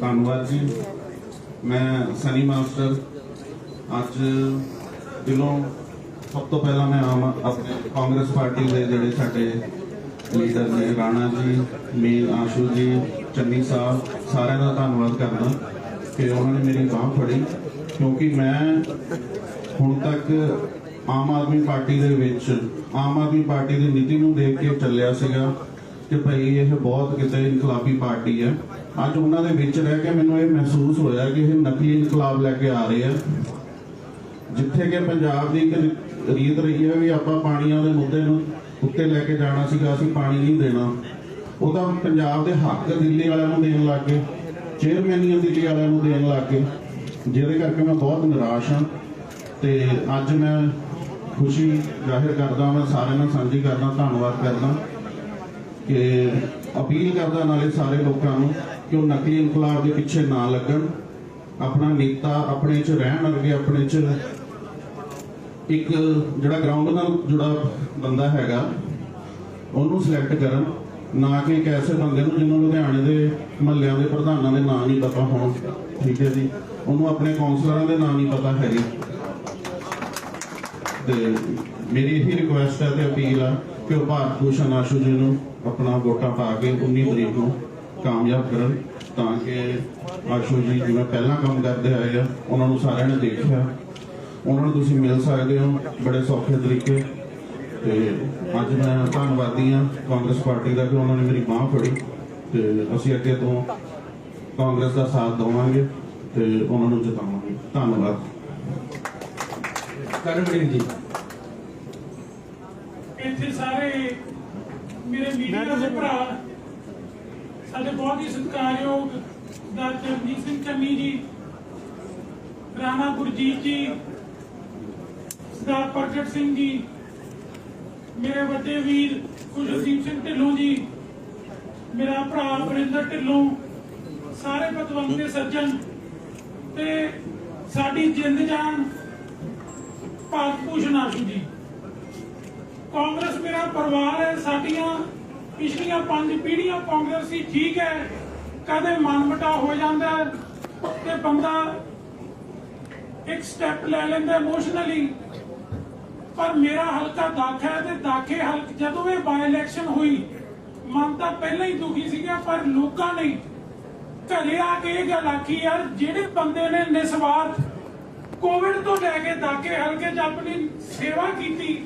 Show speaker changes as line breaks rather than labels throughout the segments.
ਧੰਨਵਾਦ ਜੀ। ਮੈਂ ਸਨੀ ਮਾਸਟਰ, ਅੱਜ ਦਿਲੋਂ ਸਭ ਤੋਂ ਪਹਿਲਾਂ ਮੈਂ ਆਮ ਆਪਣੇ ਕਾਂਗਰਸ ਪਾਰਟੀ ਦੇ ਜਿਹੜੇ ਸਾਡੇ ਲੀਡਰ ਨੇ, ਰਾਣਾ ਜੀ, ਮੀਰ ਆਸ਼ੂ ਜੀ, ਚੰਨੀ ਸਾਹਿਬ, ਸਾਰਿਆਂ ਦਾ ਧੰਨਵਾਦ ਕਰਦਾ ਕਿ ਉਹਨਾਂ ਨੇ ਮੇਰੀ ਬਾਹ ਫੜੀ, ਕਿਉਂਕਿ ਮੈਂ ਹੁਣ ਤੱਕ ਆਮ ਆਦਮੀ ਪਾਰਟੀ ਦੇ ਵਿੱਚ, ਆਮ ਆਦਮੀ ਪਾਰਟੀ ਦੀ ਨੀਤੀ ਨੂੰ ਦੇਖ ਕੇ ਚੱਲਿਆ ਸੀਗਾ ਕਿ ਭਈ ਇਹ ਬਹੁਤ ਕਿਤੇ ਇਨਕਲਾਬੀ ਪਾਰਟੀ ਹੈ। ਅੱਜ ਉਹਨਾਂ ਦੇ ਵਿੱਚ ਰਹਿ ਕੇ ਮੈਨੂੰ ਇਹ ਮਹਿਸੂਸ ਹੋਇਆ ਕਿ ਇਹ ਨਕਲੀ ਇਨਕਲਾਬ ਲੈ ਕੇ ਆ ਰਹੇ ਆ। ਜਿੱਥੇ ਕਿ ਪੰਜਾਬ ਦੀ ਇੱਕ ਰੀਤ ਰਹੀ ਹੈ ਵੀ ਆਪਾਂ ਪਾਣੀਆਂ ਦੇ ਮੁੱਦੇ ਨੂੰ ਉੱਤੇ ਲੈ ਕੇ ਜਾਣਾ ਸੀਗਾ, ਅਸੀਂ ਪਾਣੀ ਨਹੀਂ ਦੇਣਾ। ਉਹ ਤਾਂ ਪੰਜਾਬ ਦੇ ਹੱਕ ਦਿੱਲੀ ਵਾਲਿਆਂ ਨੂੰ ਦੇਣ ਲੱਗ ਗਏ ਚੇਅਰਮੈਨੀਆਂ ਦਿੱਲੀ ਵਾਲਿਆਂ ਨੂੰ ਦੇਣ ਲੱਗ ਗਏ। ਜਿਹਦੇ ਕਰਕੇ ਮੈਂ ਬਹੁਤ ਨਿਰਾਸ਼ ਹਾਂ ਤੇ ਅੱਜ ਮੈਂ ਖੁਸ਼ੀ ਜ਼ਾਹਿਰ ਕਰਦਾ ਮੈਂ ਸਾਰਿਆਂ ਨਾਲ ਸਾਂਝੀ ਕਰਦਾ, ਧੰਨਵਾਦ ਕਰਦਾ ਕਿ ਅਪੀਲ ਕਰਦਾ ਨਾਲੇ ਸਾਰੇ ਲੋਕਾਂ ਨੂੰ ਕਿ ਉਹ ਨਕਲੀ ਇਨਕਲਾਬ ਦੇ ਪਿੱਛੇ ਨਾ ਲੱਗਣ, ਆਪਣਾ ਨੇਤਾ ਆਪਣੇ ਚ ਰਹਿਣ ਅਰਗੇ ਆਪਣੇ ਚ ਇੱਕ ਜਿਹੜਾ ਗਰਾਊਂਡ ਨਾਲ ਜੁੜਾ ਬੰਦਾ ਹੈਗਾ, ਉਹਨੂੰ ਸਿਲੈਕਟ ਕਰਨ, ਨਾ ਕਿ ਇੱਕ ਐਸੇ ਬੰਦੇ ਨੂੰ ਜਿਹਨੂੰ ਲੁਧਿਆਣੇ ਦੇ ਮਹੱਲਿਆਂ ਦੇ ਪ੍ਰਧਾਨਾਂ ਦੇ ਨਾਂ ਨਹੀਂ ਪਤਾ ਹੋਣ। ਠੀਕ ਹੈ ਜੀ? ਉਹਨੂੰ ਆਪਣੇ ਕਾਉਂਸਲਰਾਂ ਦੇ ਨਾਂ ਨਹੀਂ ਪਤਾ ਹੈਗੇ। ਤੇ ਮੇਰੀ ਇਹੀ ਰਿਕੁਐਸਟ ਹੈ ਤੇ ਅਪੀਲ ਆ ਕਿ ਉਹ ਭਾਰਤ ਭੂਸ਼ਣ ਆਸ਼ੂ ਜੀ ਨੂੰ ਆਪਣਾ ਵੋਟਾਂ ਪਾ ਕੇ 19 ਤਰੀਕ ਨੂੰ ਕਾਮਯਾਬ ਕਰਨ ਤਾਂ ਕਿ ਆਸ਼ੂ ਜੀ ਜਿਵੇਂ ਪਹਿਲਾਂ ਕੰਮ ਕਰਦੇ ਆਏ ਆ ਉਹਨਾਂ ਨੂੰ ਸਾਰਿਆਂ ਨੇ ਦੇਖਿਆ। ਉਹਨਾਂ ਨੂੰ ਤੁਸੀਂ ਮਿਲ ਸਕਦੇ ਹੋ ਬੜੇ ਸੌਖੇ ਤਰੀਕੇ। ਤੇ ਅੱਜ ਮੈਂ ਧੰਨਵਾਦੀ ਹਾਂ ਕਾਂਗਰਸ ਪਾਰਟੀ ਦਾ ਕਿ ਉਹਨਾਂ ਨੇ ਮੇਰੀ ਬਾਹ ਫੜੀ ਤੇ ਅਸੀਂ ਅੱਗੇ ਤੋਂ ਕਾਂਗਰਸ ਦਾ ਸਾਥ ਦੇਵਾਂਗੇ ਤੇ ਉਹਨਾਂ ਨੂੰ ਜਿਤਾਵਾਂਗੇ। ਧੰਨਵਾਦ।
ਕਰਨਵੀਰ ਜੀ।
ਇੱਥੇ ਸਾਰੇ ਮੇਰੇ ਮੀਡੀਆ ਦੇ ਭਰਾ ਸਾਡੇ ਬਹੁਤ ਹੀ ਸਤਿਕਾਰਯੋਗ ਦਾ ਜਗਜੀਤ ਸਿੰਘ ਚੰਨੀ ਜੀ, ਰਾਣਾ ਗੁਰਜੀਤ ਜੀ, ਸਰਦਾਰ ਪ੍ਰਗਟ ਸਿੰਘ ਜੀ, ਮੇਰੇ ਵੱਡੇ ਵੀਰ ਕੁਲਦੀਪ ਸਿੰਘ ਢਿੱਲੋਂ ਜੀ, ਮੇਰਾ ਭਰਾ ਵਰਿੰਦਰ ਢਿੱਲੋਂ, ਸਾਰੇ ਪਤਵੰਤ ਦੇ ਸੱਜਣ ਤੇ ਸਾਡੀ ਜਿੰਦ ਜਾਨ ਭਾਰਤ ਭੂਸ਼ਣ ਆਸ਼ੂ ਜੀ। ਕਾਂਗਰਸ ਮੇਰਾ ਪਰਿਵਾਰ ਹੈ, ਸਾਡੀਆਂ ਪਿਛਲੀਆਂ ਪੰਜ ਪੀੜ੍ਹੀਆਂ ਕਾਂਗਰਸ ਠੀਕ ਹੈ, ਕਦੇ ਮਨਮਟਾ ਹੋ ਜਾਂਦਾ ਤੇ ਬੰਦਾ ਇੱਕ ਸਟੈਪ ਲੈ ਲੈਂਦਾ ਇਮੋਸ਼ਨਲੀ ਪਰ ਮੇਰਾ ਹਲਕਾ ਦਾਖਾ ਹੈ ਤੇ ਦਾਖੇ ਹਲਕ ਜਦੋਂ ਇਹ ਬਾਈ ਇਲੈਕਸ਼ਨ ਹੋਈ, ਮਨ ਤਾਂ ਪਹਿਲਾਂ ਹੀ ਦੁਖੀ ਸੀਗਾ, ਪਰ ਲੋਕਾਂ ਨੇ ਘਰੇ ਆ ਕੇ ਇਹ ਗੱਲ ਆਖੀ, ਯਾਰ, ਜਿਹੜੇ ਬੰਦੇ ਨੇ ਨਿਸਵਾਰਥ ਕੋਵਿਡ ਤੋਂ ਲੈ ਕੇ ਦਾਖੇ ਹਲਕੇ 'ਚ ਆਪਣੀ ਸੇਵਾ ਕੀਤੀ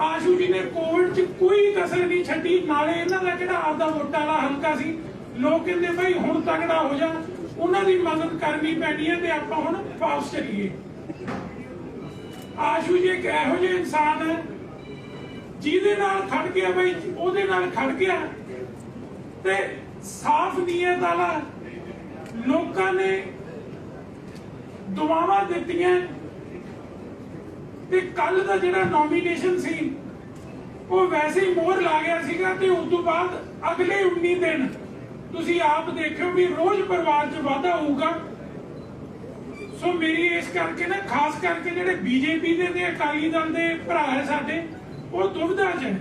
ਆਸ਼ੂ ਜੀ ਨੇ ਕੋਵਿਡ 'ਚ ਕੋਈ ਕਸਰ ਨਹੀਂ ਛੱਡੀ, ਨਾਲੇ ਇਹਨਾਂ ਦਾ ਜਿਹੜਾ ਆਪਦਾ ਵੋਟਾਂ ਵਾਲਾ ਹਲਕਾ ਸੀ, ਲੋਕ ਕਹਿੰਦੇ ਭਾਈ ਹੁਣ ਤਗੜਾ ਹੋ ਜਾ, ਉਹਨਾਂ ਦੀ ਮਦਦ ਕਰਨੀ ਪੈਣੀ ਹੈ ਤੇ ਆਪਾਂ ਹੁਣ ਵਾਪਸ ਚਲੀਏ। ਆਸ਼ੂ ਜੀ ਇੱਕ ਇਹੋ ਜਿਹੇ ਇਨਸਾਨ ਹੈ, ਜਿਹਦੇ ਨਾਲ ਖੜ ਗਿਆ ਬਈ, ਉਹਦੇ ਨਾਲ ਖੜ ਗਿਆ। ਤੇ ਸਾਫ਼ ਨੀਅਤ ਵਾਲਾ ਲੋਕਾਂ ਨੇ ਦੁਆਵਾਂ ਦਿੱਤੀਆਂ ਤੇ ਕੱਲ ਦਾ ਜਿਹੜਾ ਨੋਮੀਨੇਸ਼ਨ ਸੀ, ਉਹ ਵੈਸੇ ਹੀ ਮੋਹਰ ਲਾ ਗਿਆ ਸੀਗਾ ਤੇ ਉਸ ਤੋਂ ਬਾਅਦ ਅਗਲੇ 19 ਦਿਨ ਤੁਸੀਂ ਆਪ ਦੇਖਿਓ ਵੀ ਰੋਜ਼ ਪਰਿਵਾਰ 'ਚ ਵਾਧਾ ਹੋਊਗਾ। ਸੋ ਮੇਰੀ ਇਸ ਕਰਕੇ ਨਾ, ਖਾਸ ਕਰਕੇ ਜਿਹੜੇ ਬੀਜੇਪੀ ਦੇ ਤੇ ਅਕਾਲੀ ਦਲ ਦੇ ਭਰਾ ਹੈ ਸਾਡੇ, ਉਹ ਦੁਬਿਧਾ 'ਚ ਹੈ।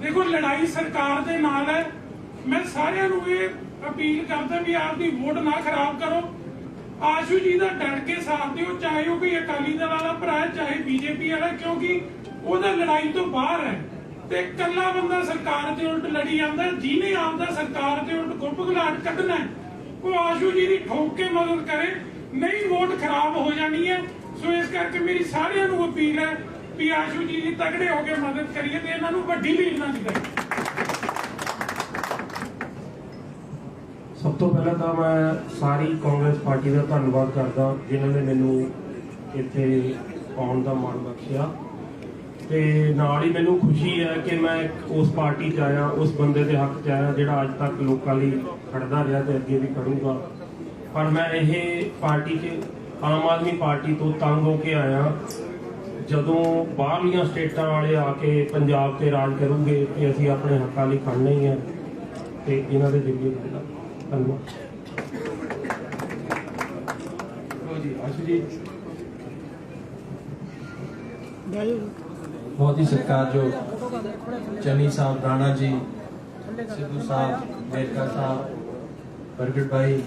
ਦੇਖੋ, ਲੜਾਈ ਸਰਕਾਰ ਦੇ ਨਾਲ ਹੈ। ਮੈਂ ਸਾਰਿਆਂ ਨੂੰ ਇਹ ਅਪੀਲ ਕਰਦਾ ਵੀ ਆਪਦੀ ਵੋਟ ਨਾ ਖਰਾਬ ਕਰੋ। ਆਸ਼ੂ ਜੀ ਦਾ ਡਟ ਕੇ ਸਾਥ ਦਿਓ, ਚਾਹੇ ਉਹ ਕੋਈ ਅਕਾਲੀ ਦਲ ਵਾਲਾ ਭਰਾ ਹੈ, ਚਾਹੇ ਬੀਜੇਪੀ ਵਾਲਾ, ਕਿਉਂਕਿ ਉਹਦਾ ਲੜਾਈ ਤੋਂ ਬਾਹਰ ਹੈ। ਤੇ ਇਕੱਲਾ ਬੰਦਾ ਸਰਕਾਰ ਦੇ ਉਲਟ ਲੜੀ ਜਾਂਦਾ ਜਿਹਨੇ ਆਪਦਾ ਸਰਕਾਰ ਦੇ ਉਲਟ ਗੁੱਪਗਲਾਟ ਕੱਢਣਾ ਉਹ ਆਸ਼ੂ ਜੀ ਦੀ ਠੋਕ ਕੇ ਮਦਦ ਕਰੇ। ਨਹੀਂ, ਵੋਟ ਖਰਾਬ ਹੋ ਜਾਣੀ ਹੈ। ਸੋ ਇਸ ਕਰਕੇ ਮੇਰੀ ਸਾਰਿਆਂ ਨੂੰ ਅਪੀਲ ਹੈ ਵੀ ਆਸ਼ੂ ਜੀ ਦੀ ਤਗੜੇ ਹੋ ਕੇ ਮਦਦ ਕਰੀਏ ਤੇ ਇਹਨਾਂ ਨੂੰ ਵੱਡੀ ਲੀਡ ਨਾ ਦਿਖਾਈਏ
ਸਭ ਤੋਂ ਪਹਿਲਾਂ ਤਾਂ ਮੈਂ ਸਾਰੀ ਕਾਂਗਰਸ ਪਾਰਟੀ ਦਾ ਧੰਨਵਾਦ ਕਰਦਾ ਜਿਨ੍ਹਾਂ ਨੇ ਮੈਨੂੰ ਇੱਥੇ ਆਉਣ ਦਾ ਮਾਣ ਬਖਸ਼ਿਆ। ਤੇ ਨਾਲ ਹੀ ਮੈਨੂੰ ਖੁਸ਼ੀ ਹੈ ਕਿ ਮੈਂ ਉਸ ਪਾਰਟੀ 'ਚ ਆਇਆ, ਉਸ ਬੰਦੇ ਦੇ ਹੱਕ 'ਚ ਆਇਆ ਜਿਹੜਾ ਅੱਜ ਤੱਕ ਲੋਕਾਂ ਲਈ ਖੜਦਾ ਰਿਹਾ ਤੇ ਅੱਗੇ ਵੀ ਖੜੂਗਾ। ਪਰ ਮੈਂ ਇਹ ਪਾਰਟੀ 'ਚ, ਆਮ ਆਦਮੀ ਪਾਰਟੀ ਤੋਂ ਤੰਗ ਹੋ ਕੇ ਆਇਆ। ਜਦੋਂ ਬਾਹਰਲੀਆਂ ਸਟੇਟਾਂ ਵਾਲੇ ਆ ਕੇ ਪੰਜਾਬ ਤੇ ਰਾਜ ਕਰੂਗੇ ਤੇ ਅਸੀਂ ਆਪਣੇ ਹੱਕਾਂ ਲਈ ਖੜਨਾ ਹੀ ਹੈ ਤੇ ਇਹਨਾਂ ਦੇ ਦਿੱਲੀ ਦਾ ਧੰਨਵਾਦ
ਜੀ ਆਸ਼ੂ ਜੀ।
ਬਹੁਤ ਹੀ ਸਤਿਕਾਰਯੋਗ ਚੰਨੀ ਸਾਹਿਬ ਰਾਣਾ ਜੀ ਸਿੱਧੂ ਸਾਹਿਬ ਵੇਰਕਾ ਸਾਹਿਬ ਪ੍ਰਗਟ ਭਾਈ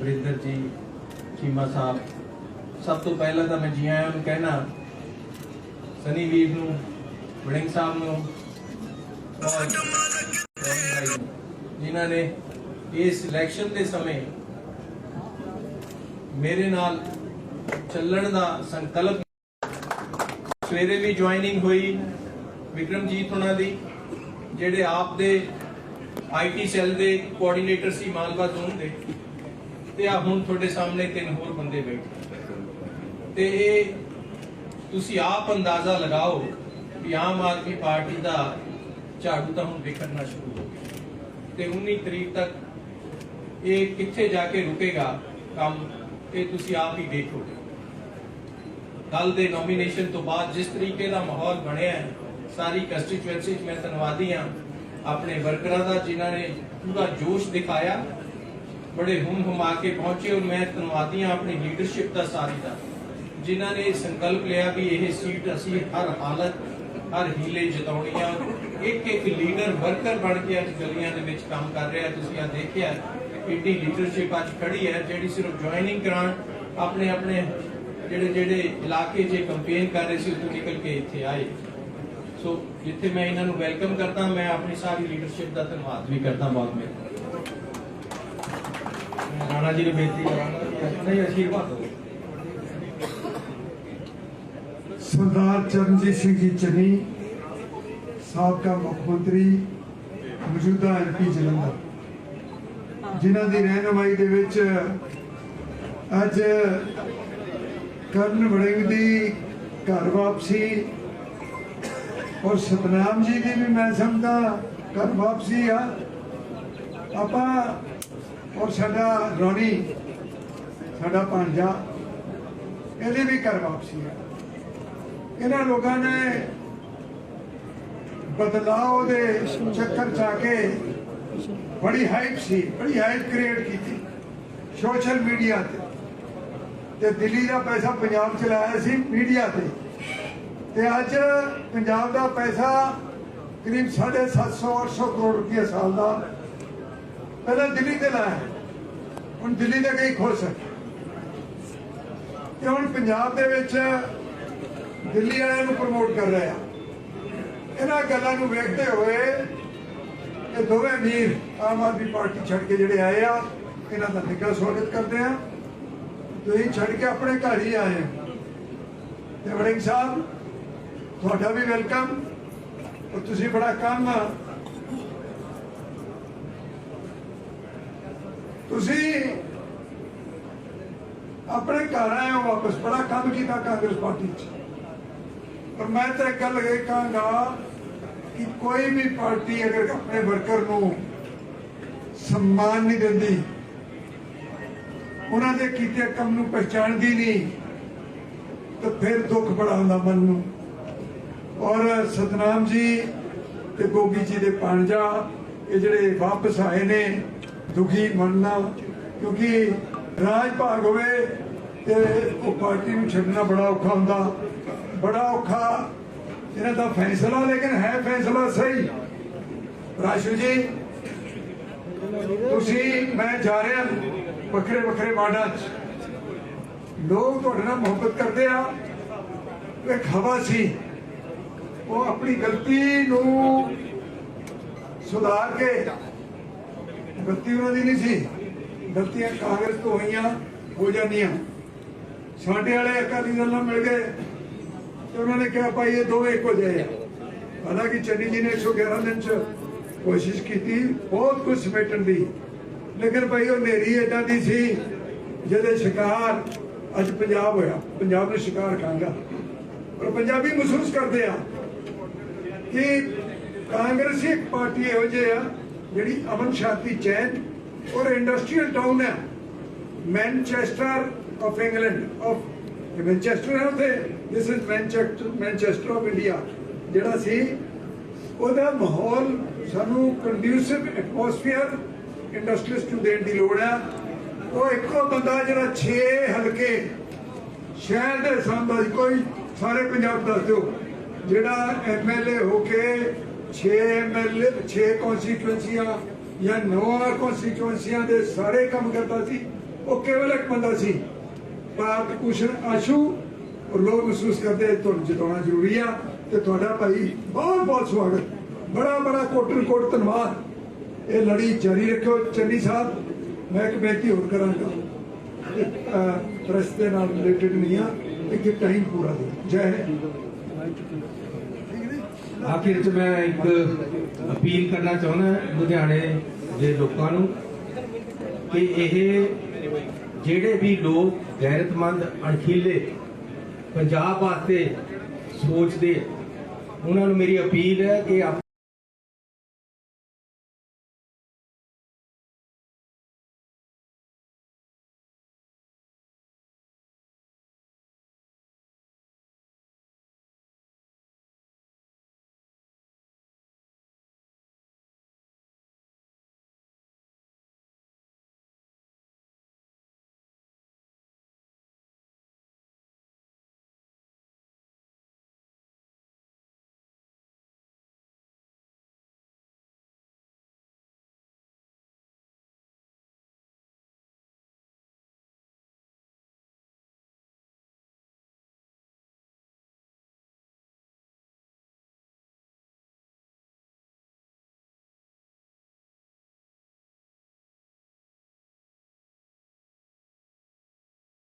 ਵਰਿੰਦਰ ਜੀ ਚੀਮਾ ਸਾਹਿਬ ਸਭ ਤੋਂ ਪਹਿਲਾਂ ਤਾਂ ਮੈਂ ਜੀ ਆਇਆਂ ਨੂੰ ਕਹਿਣਾ ਸਨੀ ਵੀਰ ਨੂੰ ਵੜਿੰਗ ਸਾਹਿਬ ਨੂੰ ਔਰ ਜਿਨ੍ਹਾਂ ਨੇ ਇਸ ਇਲੈਕਸ਼ਨ ਦੇ ਸਮੇਂ ਮੇਰੇ ਨਾਲ ਚੱਲਣ ਦਾ ਸੰਕਲਪ ਸਵੇਰੇ ਵੀ ਜੁਆਇਨਿੰਗ ਹੋਈ ਵਿਕਰਮਜੀਤ ਉਹਨਾਂ ਦੀ, ਜਿਹੜੇ ਆਪ ਦੇ ਆਈਟੀ ਸੈੱਲ ਦੇ ਕੋਆਰਡੀਨੇਟਰ ਸੀ ਮਾਲਵਾ ਜ਼ੋਨ ਦੇ, ਤੇ ਆ ਹੁਣ ਤੁਹਾਡੇ ਸਾਹਮਣੇ ਤਿੰਨ ਹੋਰ ਬੰਦੇ ਬੈਠੇ। ਤੇ ਇਹ ਤੁਸੀਂ ਆਪ ਅੰਦਾਜ਼ਾ ਲਗਾਓ ਕਿ ਆਮ ਆਦਮੀ ਪਾਰਟੀ ਦਾ ਝਾੜੂ ਤਾਂ ਹੁਣ ਵਿਖਰਨਾ ਸ਼ੁਰੂ ਹੋ ਗਿਆ। ਤੇ 19 ਤਰੀਕ ਤੱਕ ਇਹ ਕਿੱਥੇ ਜਾ ਕੇ ਰੁਕੇਗਾ ਕੰਮ, ਇਹ ਤੁਸੀਂ ਆਪ ਹੀ ਦੇਖੋਗੇ। ਕੱਲ ਦੇ ਨੋਮੀਨੇਸ਼ਨ ਤੋਂ ਬਾਅਦ ਜਿਸ ਤਰੀਕੇ ਦਾ ਮਾਹੌਲ ਬਣਿਆ ਹੈ, ਸਾਰੀ ਕੰਸਟੀਚੁਐਂਸੀ ਮੈਂ ਧੰਨਵਾਦੀ ਹਾਂ। ਆਪਣੇ ਵਰਕਰਾਂ ਦਾ ਜਿਨ੍ਹਾਂ ਨੇ ਪੂਰਾ ਜੋਸ਼ ਦਿਖਾਇਆ, ਬੜੇ ਹੁਮ ਹੁਮਾ ਕੇ ਪਹੁੰਚੇ ਔਰ ਮੈਂ ਧੰਨਵਾਦੀ ਹਾਂ ਆਪਣੀ ਲੀਡਰਸ਼ਿਪ ਦਾ ਸਾਰੀ ਦਾ, ਜਿਨ੍ਹਾਂ ਨੇ ਸੰਕਲਪ ਲਿਆ ਵੀ ਇਹ ਸੀਟ ਅਸੀਂ ਹਰ ਹਾਲਤ, ਹਰ ਹੀਲੇ ਜਿਤਾਉਣੀ ਆ। ਇੱਕ ਇੱਕ ਲੀਡਰ ਵਰਕਰ ਬਣ ਕੇ ਅੱਜ ਗਲੀਆਂ ਦੇ ਵਿੱਚ ਕੰਮ ਕਰ ਰਿਹਾ ਤੁਸੀਂ ਆ ਦੇਖਿਆ ਕਿੰਨੀ ਲੀਡਰਸ਼ਿਪ ਅੱਜ ਖੜੀ ਹੈ, ਜਿਹੜੀ ਸਿਰਫ ਜੁਆਇਨਿੰਗ ਕਰਾਉਣ, ਆਪਣੇ ਆਪਣੇ ਜਿਹੜੇ ਜਿਹੜੇ ਇਲਾਕੇ 'ਚ ਕੈਂਪੇਨ ਕਰ ਰਹੇ ਸੀ, ਉੱਥੋਂ ਨਿਕਲ ਕੇ ਇੱਥੇ ਆਏ। ਸੋ ਜਿੱਥੇ ਮੈਂ ਇਹਨਾਂ ਨੂੰ ਵੈਲਕਮ ਕਰਦਾ, ਮੈਂ ਆਪਣੀ ਸਾਰੀ ਲੀਡਰਸ਼ਿਪ ਦਾ ਧੰਨਵਾਦ ਵੀ ਕਰਦਾ ਬਹੁਤ ਮਿਹਰਬਾਨੀ
ਰਾਣਾ ਜੀ ਨੂੰ ਬੇਨਤੀ ਕਰਾਂਗਾ ਕਿ ਆਪਣਾ ਦਿਓ
ਸਰਦਾਰ ਚਰਨਜੀਤ ਸਿੰਘ ਜੀ ਚੰਨੀ, ਸਾਬਕਾ ਮੁੱਖ ਮੰਤਰੀ, ਮੌਜੂਦਾ ਐਮਪੀ ਜਲੰਧਰ। ਜਿਨ੍ਹਾਂ ਦੀ ਰਹਿਨਮਾਈ ਦੇ ਵਿੱਚ ਅੱਜ ਕਰਨ ਵੜਿੰਗ ਦੀ ਘਰ ਵਾਪਸੀ ਔਰ ਸਤਨਾਮ ਜੀ ਦੀ ਵੀ ਮੈਂ ਸਮਝਦਾ ਘਰ ਵਾਪਸੀ ਆ। ਆਪਾਂ ਔਰ ਸਾਡਾ ਰੋਣੀ, ਸਾਡਾ ਭਾਂਜਾ, ਇਹਦੀ ਵੀ ਘਰ ਵਾਪਸੀ ਆ। ਇਹਨਾਂ ਲੋਕਾਂ ਨੇ ਬਦਲਾਅ ਦੇ ਚੱਕਰ ਚ ਆ ਕੇ ਬੜੀ ਹਾਈਪ ਸੀ ਬੜੀ ਹਾਈਪ ਕ੍ਰੀਏਟ ਕੀਤੀ ਸੋਸ਼ਲ ਮੀਡੀਆ ਤੇ ਤੇ ਦਿੱਲੀ ਦਾ ਪੈਸਾ ਪੰਜਾਬ ਚ ਲਾਇਆ ਸੀ ਮੀਡੀਆ ਤੇ ਤੇ ਅੱਜ ਪੰਜਾਬ ਦਾ ਪੈਸਾ ਕਰੀਬ 750 800 ਕਰੋੜ ਰੁਪਏ ਸਾਲ ਦਾ ਪਹਿਲਾਂ ਦਿੱਲੀ ਤੇ ਲਾਇਆ ਹੁਣ ਦਿੱਲੀ ਤੇ ਕਈ ਖੁਸ਼ ਹੈ ਤੇ ਹੁਣ ਪੰਜਾਬ ਦੇ ਵਿੱਚ ਦਿੱਲੀ ਵਾਲਿਆਂ ਨੂੰ ਪ੍ਰਮੋਟ ਕਰ ਰਿਹਾ ਇਹਨਾਂ ਗੱਲਾਂ ਨੂੰ ਵੇਖਦੇ ਹੋਏ ਇਹ ਦੋਵੇਂ ਵੀਰ ਆਮ ਆਦਮੀ ਪਾਰਟੀ ਛੱਡ ਕੇ ਜਿਹੜੇ ਆਏ ਆ, ਇਹਨਾਂ ਦਾ ਨਿੱਘਾ ਸਵਾਗਤ ਕਰਦੇ ਆ। ਤੁਸੀਂ ਛੱਡ ਕੇ ਆਪਣੇ ਘਰ ਹੀ ਆਏ ਆ। ਤੇ ਵੜਿੰਗ ਸਾਹਿਬ, ਤੁਹਾਡਾ ਵੀ ਵੈਲਕਮ ਔਰ ਤੁਸੀਂ ਬੜਾ ਕੰਮ ਤੁਸੀਂ ਆਪਣੇ ਘਰ ਆਏ ਹੋ ਵਾਪਸ, ਬੜਾ ਕੰਮ ਕੀਤਾ ਕਾਂਗਰਸ ਪਾਰਟੀ 'ਚ। ਪਰ ਮੈਂ ਤੇ ਇੱਕ ਗੱਲ ਇਹ ਕਹਾਂਗਾ ਕਿ ਕੋਈ ਵੀ ਪਾਰਟੀ ਅਗਰ ਆਪਣੇ ਵਰਕਰ ਨੂੰ ਸਨਮਾਨ ਨਹੀਂ ਦਿੰਦੀ, ਉਹਨਾਂ ਦੇ ਕੀਤੇ ਕੰਮ ਨੂੰ ਪਛਾਣਦੀ ਨਹੀਂ, ਤਾਂ ਫਿਰ ਦੁੱਖ ਬੜਾ ਹੁੰਦਾ ਮਨ ਨੂੰ। ਔਰ ਸਤਨਾਮ ਜੀ ਤੇ ਗੋਗੀ ਜੀ ਦੇ ਪਾਂਜਾ ਇਹ ਜਿਹੜੇ ਵਾਪਸ ਆਏ ਨੇ, ਦੁਖੀ ਮੰਨਣਾ ਕਿਉਂਕਿ ਰਾਜ ਭਾਗ ਹੋਵੇ ਤੇ ਉਹ ਪਾਰਟੀ ਨੂੰ ਛੱਡਣਾ ਬੜਾ ਔਖਾ ਹੁੰਦਾ। ਬੜਾ ਔਖਾ ਇਹਨਾਂ ਦਾ ਫੈਸਲਾ, ਲੇਕਿਨ ਹੈ ਫੈਸਲਾ ਸਹੀ। ਰਾਸ਼ੂ ਜੀ, ਤੁਸੀਂ, ਮੈਂ ਜਾ ਰਿਹਾ ਵੱਖਰੇ ਵੱਖਰੇ ਵਾਰਡਾਂ 'ਚ। ਲੋਕ ਤੁਹਾਡੇ ਨਾਲ ਮੁਹੱਬਤ ਕਰਦੇ ਆ। ਇੱਕ ਹਵਾ ਸੀ। ਉਹ ਆਪਣੀ ਗਲਤੀ ਨੂੰ ਸੁਧਾਰ ਕੇ, ਗਲਤੀ ਉਹਨਾਂ ਦੀ ਨਹੀਂ ਸੀ। ਗਲਤੀਆਂ ਕਾਂਗਰਸ ਤੋਂ ਹੋਈਆਂ, ਹੋ ਜਾਂਦੀਆਂ। ਸਾਡੇ ਵਾਲੇ ਅਕਾਲੀ ਦਲ ਨਾਲ ਮਿਲ ਗਏ। ਤੇ ਉਹਨਾਂ ਨੇ ਕਿਹਾ, ਭਾਈ, ਇਹ ਦੋਵੇਂ ਇੱਕੋ ਜਿਹੇ ਆ। ਹਾਲਾਂਕਿ ਚੰਨੀ ਜੀ ਨੇ 111 ਦਿਨ ਚ ਕੋਸ਼ਿਸ਼ ਕੀਤੀ, ਬਹੁਤ ਕੁਝ ਸਮੇਟਣ ਦੀ। ਲੇਕਿਨ ਭਾਈ, ਉਹ ਨੇਰੀ ਏਦਾਂ ਦੀ ਸੀ ਜਿਹਦੇ ਸ਼ਿਕਾਰ ਅੱਜ ਪੰਜਾਬ ਹੋਇਆ। ਪੰਜਾਬ ਨੂੰ ਸ਼ਿਕਾਰ ਖਾਂਗਾ ਪਰ ਪੰਜਾਬੀ ਮਹਿਸੂਸ ਕਰਦੇ ਆ ਕਿ ਕਾਂਗਰਸੀ ਇੱਕ ਪਾਰਟੀ ਇਹੋ ਜਿਹੀ ਆ ਜਿਹੜੀ ਅਮਨ ਸ਼ਾਂਤੀ ਚੈਨ ਔਰ ਇੰਡਸਟਰੀਅਲ ਟਾਊਨ ਹੈ। Manchester of England of Manchester ਹੈ ਉੱਥੇ this is Manchester Manchester of India ਜਿਹੜਾ ਸੀ, ਉਹਦਾ ਮਾਹੌਲ ਸਾਨੂੰ ਕੰਡਿਊਸਿਵ ਐਟਮੋਸਫੀਅਰ ਇੰਡਸਟਰੀਅਲਿਸਟ ਨੂੰ ਦੇਣ ਦੀ ਲੋੜ ਹੈ। ਉਹ ਇੱਕੋ ਬੰਦਾ ਜਿਹੜਾ 6 ਹਲਕੇ ਸ਼ਹਿਰ ਦੇ ਸਾਹਮਣੇ ਕੋਈ ਸਾਰੇ ਪੰਜਾਬ ਦੱਸ ਦਿਓ, ਜਿਹੜਾ ਐਮਐਲਏ ਹੋ ਕੇ 6 ਐਮਐਲਏ 6 ਕਨਸਟੀਟੂਐਂਸੀਆਂ ਜਾਂ 9 ਕਨਸਟੀਟੂਐਂਸੀਆਂ ਦੇ ਸਾਰੇ ਕੰਮ ਕਰਦਾ ਸੀ, ਉਹ ਕੇਵਲ ਇੱਕ ਬੰਦਾ ਸੀ। ਭਾਰਤ ਭੂਸ਼ਣ ਆਸ਼ੂ, ਔਰ ਲੋਕ ਮਹਿਸੂਸ ਕਰਦੇ ਤੁਹਾਨੂੰ ਜਿਤਾਉਣਾ ਜ਼ਰੂਰੀ ਆ ਤੇ ਤੁਹਾਡਾ ਭਾਈ ਬਹੁਤ ਬਹੁਤ ਸਵਾਗਤ। ਬੜਾ ਬੜਾ ਕੋਟਨ ਕੋਟ ਧੰਨਵਾਦ। ਇਹ ਲੜੀ ਜਾਰੀ ਰੱਖਿਓ, ਚੰਨੀ ਸਾਹਿਬ। ਮੈਂ ਇੱਕ ਬੇਨਤੀ ਹੋਰ ਕਰਾਂਗਾ। ਪ੍ਰੈਸ ਦੇ ਨਾਲ ਰਿਲੇਟਡ ਨਹੀਂ ਆ ਕਿ ਟਾਈਮ ਪੂਰਾ ਦੇ ਜੈ
ਆਖਿਰ ਚ ਮੈਂ ਇੱਕ ਅਪੀਲ ਕਰਨਾ ਚਾਹੁੰਦਾ ਲੁਧਿਆਣੇ ਦੇ ਲੋਕਾਂ ਨੂੰ ਕਿ ਇਹ ਜਿਹੜੇ ਵੀ ਲੋਕ ਗੈਰਤਮੰਦ, ਅਣਖੀਲੇ, ਪੰਜਾਬ ਵਾਸਤੇ ਸੋਚਦੇ, ਉਹਨਾਂ ਨੂੰ ਮੇਰੀ ਅਪੀਲ ਹੈ ਕਿ ਆਪ-